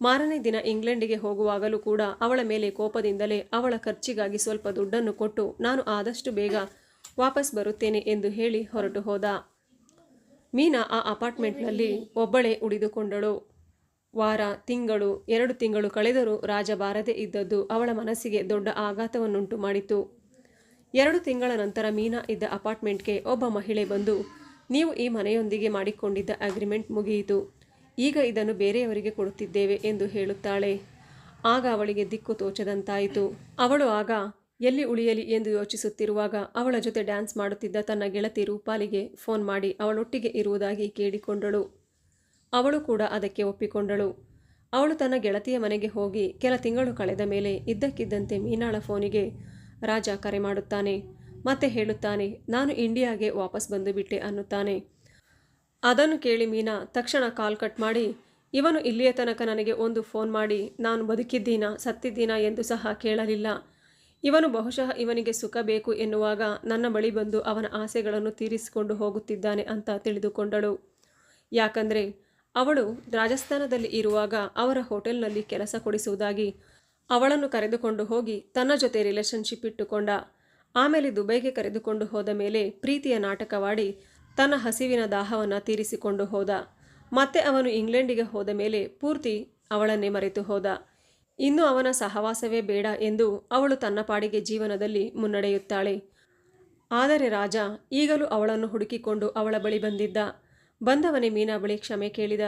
ಮಾರನೇ ದಿನ ಇಂಗ್ಲೆಂಡಿಗೆ ಹೋಗುವಾಗಲೂ ಕೂಡ ಅವಳ ಮೇಲೆ ಕೋಪದಿಂದಲೇ ಅವಳ ಖರ್ಚಿಗಾಗಿ ಸ್ವಲ್ಪ ದುಡ್ಡನ್ನು ಕೊಟ್ಟು ನಾನು ಆದಷ್ಟು ಬೇಗ ವಾಪಸ್ ಬರುತ್ತೇನೆ ಎಂದು ಹೇಳಿ ಹೊರಟು ಹೋದ. ಮೀನಾ ಆ ಅಪಾರ್ಟ್ಮೆಂಟ್ನಲ್ಲಿ ಒಬ್ಬಳೇ ಉಳಿದುಕೊಂಡಳು. ವಾರ, ತಿಂಗಳು, ಎರಡು ತಿಂಗಳು ಕಳೆದರೂ ರಾಜ ಬಾರದೇ ಇದ್ದದ್ದು ಅವಳ ಮನಸ್ಸಿಗೆ ದೊಡ್ಡ ಆಘಾತವನ್ನುಂಟು ಮಾಡಿತು. ಎರಡು ತಿಂಗಳ ನಂತರ ಮೀನಾ ಇದ್ದ ಅಪಾರ್ಟ್ಮೆಂಟ್ಗೆ ಒಬ್ಬ ಮಹಿಳೆ ಬಂದು, ನೀವು ಈ ಮನೆಯೊಂದಿಗೆ ಮಾಡಿಕೊಂಡಿದ್ದ ಅಗ್ರಿಮೆಂಟ್ ಮುಗಿಯಿತು. ಈಗ ಇದನ್ನು ಬೇರೆಯವರಿಗೆ ಕೊಡುತ್ತಿದ್ದೇವೆ ಎಂದು ಹೇಳುತ್ತಾಳೆ. ಆಗ ಅವಳಿಗೆ ದಿಕ್ಕು ತೋಚದಂತಾಯಿತು. ಅವಳು ಆಗ ಎಲ್ಲಿ ಉಳಿಯಲಿ ಎಂದು ಯೋಚಿಸುತ್ತಿರುವಾಗ ಅವಳ ಜೊತೆ ಡ್ಯಾನ್ಸ್ ಮಾಡುತ್ತಿದ್ದ ತನ್ನ ಗೆಳತಿ ರೂಪಾಲಿಗೆ ಫೋನ್ ಮಾಡಿ ಅವಳೊಟ್ಟಿಗೆ ಇರುವುದಾಗಿ ಕೇಳಿಕೊಂಡಳು. ಅವಳು ಕೂಡ ಅದಕ್ಕೆ ಒಪ್ಪಿಕೊಂಡಳು. ಅವಳು ತನ್ನ ಗೆಳತಿಯ ಮನೆಗೆ ಹೋಗಿ ಕೆಲ ತಿಂಗಳು ಕಳೆದ ಮೇಲೆ ಇದ್ದಕ್ಕಿದ್ದಂತೆ ಮೀನಾಳ ಫೋನಿಗೆ, ರಾಜ ಕರೆ ಮಾಡುತ್ತಾನೆ. ಮತ್ತೆ ಹೇಳುತ್ತಾನೆ. ನಾನು ಇಂಡಿಯಾಗೆ ವಾಪಸ್ ಬಂದುಬಿಟ್ಟೆ ಅನ್ನುತ್ತಾನೆ. ಅದನ್ನು ಕೇಳಿ ಮೀನಾ ತಕ್ಷಣ ಕಾಲ್ ಕಟ್ ಮಾಡಿ, ಇವನು ಇಲ್ಲಿಯ ತನಕ ನನಗೆ ಒಂದು ಫೋನ್ ಮಾಡಿ, ನಾನು ಬದುಕಿದ್ದೀನಾ, ಸತ್ತಿದ್ದೀನಾ ಎಂದು ಸಹ ಕೇಳಲಿಲ್ಲ. ಇವನು ಬಹುಶಃ ಇವನಿಗೆ ಸುಖ ಬೇಕು ಎನ್ನುವಾಗ ನನ್ನ ಬಳಿ ಬಂದು ಅವನ ಆಸೆಗಳನ್ನು ತೀರಿಸಿಕೊಂಡು ಹೋಗುತ್ತಿದ್ದಾನೆ ಅಂತ ತಿಳಿದುಕೊಂಡಳು. ಯಾಕಂದರೆ ಅವಳು ರಾಜಸ್ಥಾನದಲ್ಲಿ ಇರುವಾಗ ಅವರ ಹೋಟೆಲ್ನಲ್ಲಿ ಕೆಲಸ ಕೊಡಿಸುವುದಾಗಿ ಅವಳನ್ನು ಕರೆದುಕೊಂಡು ಹೋಗಿ ತನ್ನ ಜೊತೆ ರಿಲೇಷನ್ಶಿಪ್ ಇಟ್ಟುಕೊಂಡ. ಆಮೇಲೆ ದುಬೈಗೆ ಕರೆದುಕೊಂಡು ಹೋದ ಮೇಲೆ ಪ್ರೀತಿಯ ನಾಟಕವಾಡಿ ತನ್ನ ಹಸಿವಿನ ದಾಹವನ್ನು ತೀರಿಸಿಕೊಂಡು ಹೋದ. ಮತ್ತೆ ಅವನು ಇಂಗ್ಲೆಂಡಿಗೆ ಹೋದ ಮೇಲೆ ಪೂರ್ತಿ ಅವಳನ್ನೇ ಮರೆತು ಹೋದ. ಇನ್ನು ಅವನ ಸಹವಾಸವೇ ಬೇಡ ಎಂದು ಅವಳು ತನ್ನ ಪಾಡಿಗೆ ಜೀವನದಲ್ಲಿ ಮುನ್ನಡೆಯುತ್ತಾಳೆ. ಆದರೆ ರಾಜ, ಈಗಲೂ ಅವಳನ್ನು ಹುಡುಕಿಕೊಂಡು ಅವಳ ಬಳಿ ಬಂದಿದ್ದ. ಬಂದವನೇ ಮೀನಾ ಬಳಿ ಕ್ಷಮೆ ಕೇಳಿದ.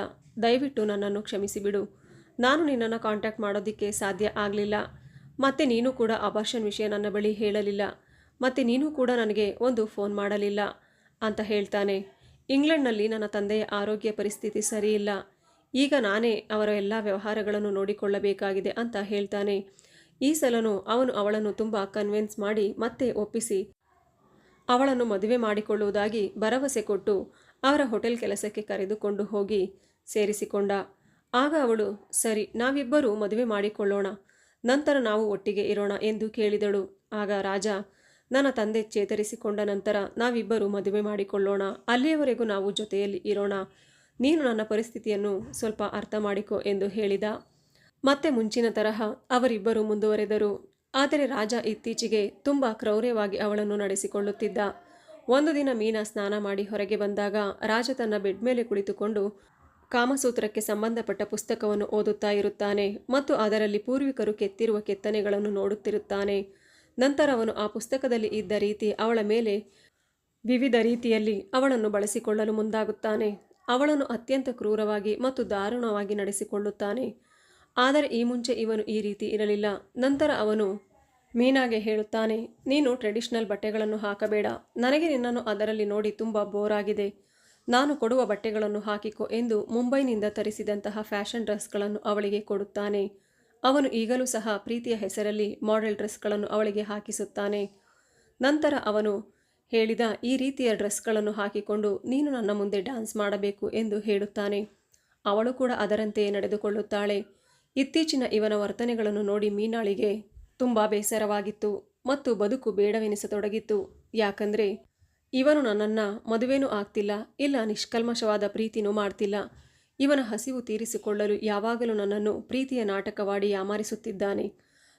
ದಯವಿಟ್ಟು ನನ್ನನ್ನು ಕ್ಷಮಿಸಿಬಿಡು. ನಾನು ನಿನ್ನನ್ನು ಕಾಂಟ್ಯಾಕ್ಟ್ ಮಾಡೋದಕ್ಕೆ ಸಾಧ್ಯ ಆಗಲಿಲ್ಲ. ಮತ್ತೆ ನೀನು ಕೂಡ ಅಬಾರ್ಷನ್ ವಿಷಯ ನನ್ನ ಬಳಿ ಹೇಳಲಿಲ್ಲ. ಮತ್ತು ನೀನು ಕೂಡ ನನಗೆ ಒಂದು ಫೋನ್ ಮಾಡಲಿಲ್ಲ, ಅಂತ ಹೇಳ್ತಾನೆ. ಇಂಗ್ಲೆಂಡ್ನಲ್ಲಿ ನನ್ನ ತಂದೆಯ ಆರೋಗ್ಯ ಪರಿಸ್ಥಿತಿ ಸರಿಯಿಲ್ಲ. ಈಗ ನಾನೇ ಅವರ ಎಲ್ಲ ವ್ಯವಹಾರಗಳನ್ನು ನೋಡಿಕೊಳ್ಳಬೇಕಾಗಿದೆ ಅಂತ ಹೇಳ್ತಾನೆ. ಈ ಸಲನೂ ಅವನು ಅವಳನ್ನು ತುಂಬ ಕನ್ವಿನ್ಸ್ ಮಾಡಿ ಮತ್ತೆ ಒಪ್ಪಿಸಿ. ಅವಳನ್ನು ಮದುವೆ ಮಾಡಿಕೊಳ್ಳುವುದಾಗಿ ಭರವಸೆ ಕೊಟ್ಟು ಅವರ ಹೋಟೆಲ್ ಕೆಲಸಕ್ಕೆ ಕರೆದುಕೊಂಡು ಹೋಗಿ ಸೇರಿಸಿಕೊಂಡ. ಆಗ ಅವಳು, ಸರಿ, ನಾವಿಬ್ಬರೂ ಮದುವೆ ಮಾಡಿಕೊಳ್ಳೋಣ. ನಂತರ ನಾವು ಒಟ್ಟಿಗೆ ಇರೋಣ ಎಂದು ಕೇಳಿದಳು. ಆಗ ರಾಜ, ನನ್ನ ತಂದೆ ಚೇತರಿಸಿಕೊಂಡ ನಂತರ ನಾವಿಬ್ಬರು ಮದುವೆ ಮಾಡಿಕೊಳ್ಳೋಣ. ಅಲ್ಲಿಯವರೆಗೂ ನಾವು ಜೊತೆಯಲ್ಲಿ ಇರೋಣ. ನೀನು ನನ್ನ ಪರಿಸ್ಥಿತಿಯನ್ನು ಸ್ವಲ್ಪ ಅರ್ಥ ಮಾಡಿಕೊ ಎಂದು ಹೇಳಿದ. ಮತ್ತೆ ಮುಂಚಿನ ತರಹ ಅವರಿಬ್ಬರು ಮುಂದುವರೆದರು. ಆದರೆ ರಾಜ ಇತ್ತೀಚೆಗೆ ತುಂಬ ಕ್ರೌರ್ಯವಾಗಿ ಅವಳನ್ನು ನಡೆಸಿಕೊಳ್ಳುತ್ತಿದ್ದ. ಒಂದು ದಿನ ಮೀನಾ ಸ್ನಾನ ಮಾಡಿ ಹೊರಗೆ ಬಂದಾಗ ರಾಜ ತನ್ನ ಬೆಡ್ ಮೇಲೆ ಕುಳಿತುಕೊಂಡು ಕಾಮಸೂತ್ರಕ್ಕೆ ಸಂಬಂಧಪಟ್ಟ ಪುಸ್ತಕವನ್ನು ಓದುತ್ತಾ ಇರುತ್ತಾನೆ ಮತ್ತು ಅದರಲ್ಲಿ ಪೂರ್ವಿಕರು ಕೆತ್ತಿರುವ ಕೆತ್ತನೆಗಳನ್ನು ನೋಡುತ್ತಿರುತ್ತಾನೆ. ನಂತರ ಅವನು ಆ ಪುಸ್ತಕದಲ್ಲಿ ಇದ್ದ ರೀತಿ ಅವಳ ಮೇಲೆ ವಿವಿಧ ರೀತಿಯಲ್ಲಿ ಅವಳನ್ನು ಬಳಸಿಕೊಳ್ಳಲು ಮುಂದಾಗುತ್ತಾನೆ. ಅವಳನ್ನು ಅತ್ಯಂತ ಕ್ರೂರವಾಗಿ ಮತ್ತು ದಾರುಣವಾಗಿ ನಡೆಸಿಕೊಳ್ಳುತ್ತಾನೆ. ಆದರೆ ಈ ಮುಂಚೆ ಇವನು ಈ ರೀತಿ ಇರಲಿಲ್ಲ. ನಂತರ ಅವನು ಮೀನಾಗೆ ಹೇಳುತ್ತಾನೆ, ನೀನು ಟ್ರೆಡಿಷನಲ್ ಬಟ್ಟೆಗಳನ್ನು ಹಾಕಬೇಡ. ನನಗೆ ನಿನ್ನನ್ನು ಅದರಲ್ಲಿ ನೋಡಿ ತುಂಬ ಬೋರ್ ಆಗಿದೆ ನಾನು ಕೊಡುವ ಬಟ್ಟೆಗಳನ್ನು ಹಾಕಿಕೊ ಎಂದು ಮುಂಬೈನಿಂದ ತರಿಸಿದಂತಹ ಫ್ಯಾಷನ್ ಡ್ರೆಸ್ಗಳನ್ನು ಅವಳಿಗೆ ಕೊಡುತ್ತಾನೆ. ಅವನು ಈಗಲೂ ಸಹ ಪ್ರೀತಿಯ ಹೆಸರಲ್ಲಿ ಮಾಡೆಲ್ ಡ್ರೆಸ್ಗಳನ್ನು ಅವಳಿಗೆ ಹಾಕಿಸುತ್ತಾನೆ. ನಂತರ ಅವನು ಹೇಳಿದ ಈ ರೀತಿಯ ಡ್ರೆಸ್ಗಳನ್ನು ಹಾಕಿಕೊಂಡು ನೀನು ನನ್ನ ಮುಂದೆ ಡ್ಯಾನ್ಸ್ ಮಾಡಬೇಕು ಎಂದು ಹೇಳುತ್ತಾನೆ. ಅವಳು ಕೂಡ ಅದರಂತೆಯೇ ನಡೆದುಕೊಳ್ಳುತ್ತಾಳೆ. ಇತ್ತೀಚಿನ ಇವನ ವರ್ತನೆಗಳನ್ನು ನೋಡಿ ಮೀನಾಳಿಗೆ ತುಂಬ ಬೇಸರವಾಗಿತ್ತು ಮತ್ತು ಬದುಕು ಬೇಡವೆನಿಸತೊಡಗಿತ್ತು. ಯಾಕಂದರೆ ಇವನು ನನ್ನನ್ನು ಮದುವೆನೂ ಆಗ್ತಿಲ್ಲ, ಇಲ್ಲ ನಿಷ್ಕಲ್ಮಶವಾದ ಪ್ರೀತಿನೂ ಮಾಡ್ತಿಲ್ಲ. ಇವನ ಹಸಿವು ತೀರಿಸಿಕೊಳ್ಳಲು ಯಾವಾಗಲೂ ನನ್ನನ್ನು ಪ್ರೀತಿಯ ನಾಟಕವಾಡಿ ಯಾಮಾರಿಸುತ್ತಿದ್ದಾನೆ.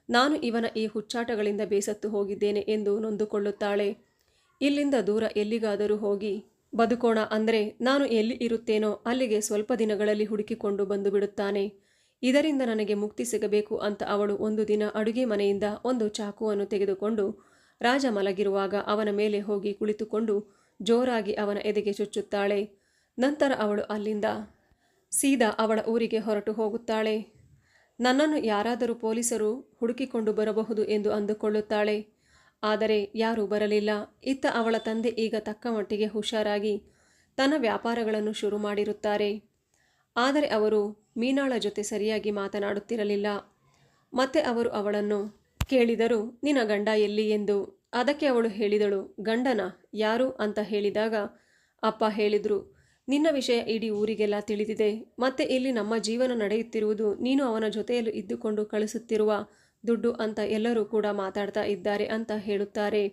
ನಾನು ಇವನ ಈ ಹುಚ್ಚಾಟಗಳಿಂದ ಬೇಸತ್ತು ಹೋಗಿದ್ದೇನೆ ಎಂದು ನೊಂದುಕೊಳ್ಳುತ್ತಾಳೆ. ಇಲ್ಲಿಂದ ದೂರ ಎಲ್ಲಿಗಾದರೂ ಹೋಗಿ ಬದುಕೋಣ ಅಂದರೆ ನಾನು ಎಲ್ಲಿ ಇರುತ್ತೇನೋ ಅಲ್ಲಿಗೆ ಸ್ವಲ್ಪ ದಿನಗಳಲ್ಲಿ ಹುಡುಕಿಕೊಂಡು ಬಂದು ಬಿಡುತ್ತಾನೆ. ಇದರಿಂದ ನನಗೆ ಮುಕ್ತಿ ಸಿಗಬೇಕು ಅಂತ ಅವಳು ಒಂದು ದಿನ ಅಡುಗೆ ಮನೆಯಿಂದ ಒಂದು ಚಾಕುವನ್ನು ತೆಗೆದುಕೊಂಡು ರಾಜ ಮಲಗಿರುವಾಗ ಅವನ ಮೇಲೆ ಹೋಗಿ ಕುಳಿತುಕೊಂಡು ಜೋರಾಗಿ ಅವನ ಎದೆಗೆ ಚುಚ್ಚುತ್ತಾಳೆ. ನಂತರ ಅವಳು ಅಲ್ಲಿಂದ ಸೀದಾ ಅವಳ ಊರಿಗೆ ಹೊರಟು ಹೋಗುತ್ತಾಳೆ. ನನ್ನನ್ನು ಯಾರಾದರೂ ಪೊಲೀಸರು ಹುಡುಕಿಕೊಂಡು ಬರಬಹುದು ಎಂದು ಅಂದುಕೊಳ್ಳುತ್ತಾಳೆ. ಆದರೆ ಯಾರೂ ಬರಲಿಲ್ಲ. ಇತ್ತ ಅವಳ ತಂದೆ ಈಗ ತಕ್ಕ ಮಟ್ಟಿಗೆ ಹುಷಾರಾಗಿ ತನ್ನ ವ್ಯಾಪಾರಗಳನ್ನು ಶುರು ಮಾಡಿರುತ್ತಾರೆ. ಆದರೆ ಅವರು ಮೀನಾಳ ಜೊತೆ ಸರಿಯಾಗಿ ಮಾತನಾಡುತ್ತಿರಲಿಲ್ಲ. ಮತ್ತೆ ಅವರು ಅವಳನ್ನು ಕೇಳಿದರು, ನಿನ್ನ ಗಂಡ ಎಲ್ಲಿ? ಎಂದು. ಅದಕ್ಕೆ ಅವಳು ಹೇಳಿದಳು, ಗಂಡನ? ಯಾರು? ಅಂತ ಹೇಳಿದಾಗ, ಅಪ್ಪ ಹೇಳಿದರು, ನಿನ್ನ ವಿಷಯ ಇಡೀ ಊರಿಗೆಲ್ಲ ತಿಳಿದಿದೆ. ಮತ್ತೆ ಇಲ್ಲಿ ನಮ್ಮ ಜೀವನ ನಡೆಯುತ್ತಿರುವುದು ನೀನು ಅವನ ಜೊತೆಯಲ್ಲಿ ಇದ್ದುಕೊಂಡು ಕಳಿಸುತ್ತಿರುವ ದುಡ್ಡು ಅಂತ ಎಲ್ಲರೂ ಕೂಡ ಮಾತಾಡ್ತಾ ಇದ್ದಾರೆ ಅಂತ ಹೇಳುತ್ತಾರೆ.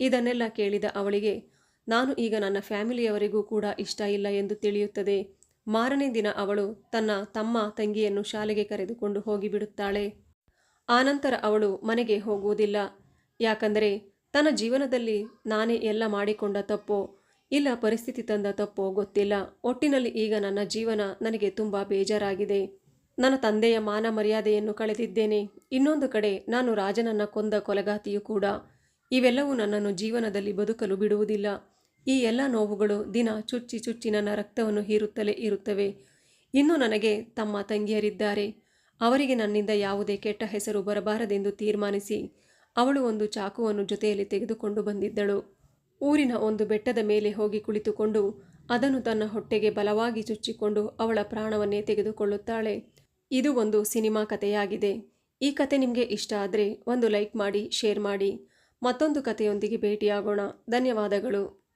ಇದನ್ನೆಲ್ಲ ಕೇಳಿದ ಅವಳಿಗೆ, ನಾನು ಈಗ ನನ್ನ ಫ್ಯಾಮಿಲಿಯವರಿಗೂ ಕೂಡ ಇಷ್ಟ ಇಲ್ಲ ಎಂದು ತಿಳಿಯುತ್ತದೆ. ಮಾರನೇ ದಿನ ಅವಳು ತನ್ನ ತಮ್ಮ ತಂಗಿಯನ್ನು ಶಾಲೆಗೆ ಕರೆದುಕೊಂಡು ಹೋಗಿಬಿಡುತ್ತಾಳೆ. ಆನಂತರ ಅವಳು ಮನೆಗೆ ಹೋಗುವುದಿಲ್ಲ. ಯಾಕಂದರೆ ತನ್ನ ಜೀವನದಲ್ಲಿ ನಾನೇ ಎಲ್ಲ ಮಾಡಿಕೊಂಡ ತಪ್ಪೋ, ಇಲ್ಲ ಪರಿಸ್ಥಿತಿ ತಂದ ತಪ್ಪೋ ಗೊತ್ತಿಲ್ಲ. ಒಟ್ಟಿನಲ್ಲಿ ಈಗ ನನ್ನ ಜೀವನ ನನಗೆ ತುಂಬ ಬೇಜಾರಾಗಿದೆ. ನನ್ನ ತಂದೆಯ ಮಾನ ಮರ್ಯಾದೆಯನ್ನು ಕಳೆದಿದ್ದೇನೆ. ಇನ್ನೊಂದು ಕಡೆ ನಾನು ರಾಜನನ್ನ ಕೊಂದ ಕೊಲೆಗಾತಿಯೂ ಕೂಡ. ಇವೆಲ್ಲವೂ ನನ್ನನ್ನು ಜೀವನದಲ್ಲಿ ಬದುಕಲು ಬಿಡುವುದಿಲ್ಲ. ಈ ಎಲ್ಲ ನೋವುಗಳು ದಿನ ಚುಚ್ಚಿ ಚುಚ್ಚಿ ನನ್ನ ರಕ್ತವನ್ನು ಹೀರುತ್ತಲೇ ಇರುತ್ತವೆ. ಇನ್ನು ನನಗೆ ತಮ್ಮ ತಂಗಿಯರಿದ್ದಾರೆ. ಅವರಿಗೆ ನನ್ನಿಂದ ಯಾವುದೇ ಕೆಟ್ಟ ಹೆಸರು ಬರಬಾರದೆಂದು ತೀರ್ಮಾನಿಸಿ ಅವಳು ಒಂದು ಚಾಕುವನ್ನು ಜೊತೆಯಲ್ಲಿ ತೆಗೆದುಕೊಂಡು ಬಂದಿದ್ದಳು. ಊರಿನ ಒಂದು ಬೆಟ್ಟದ ಮೇಲೆ ಹೋಗಿ ಕುಳಿತುಕೊಂಡು ಅದನ್ನು ತನ್ನ ಹೊಟ್ಟೆಗೆ ಬಲವಾಗಿ ಚುಚ್ಚಿಕೊಂಡು ಅವಳ ಪ್ರಾಣವನ್ನೇ ತೆಗೆದುಕೊಳ್ಳುತ್ತಾಳೆ. ಇದು ಒಂದು ಸಿನಿಮಾ ಕಥೆಯಾಗಿದೆ. ಈ ಕತೆ ನಿಮಗೆ ಇಷ್ಟ ಆದರೆ ಒಂದು ಲೈಕ್ ಮಾಡಿ, ಶೇರ್ ಮಾಡಿ. ಮತ್ತೊಂದು ಕಥೆಯೊಂದಿಗೆ ಭೇಟಿಯಾಗೋಣ. ಧನ್ಯವಾದಗಳು.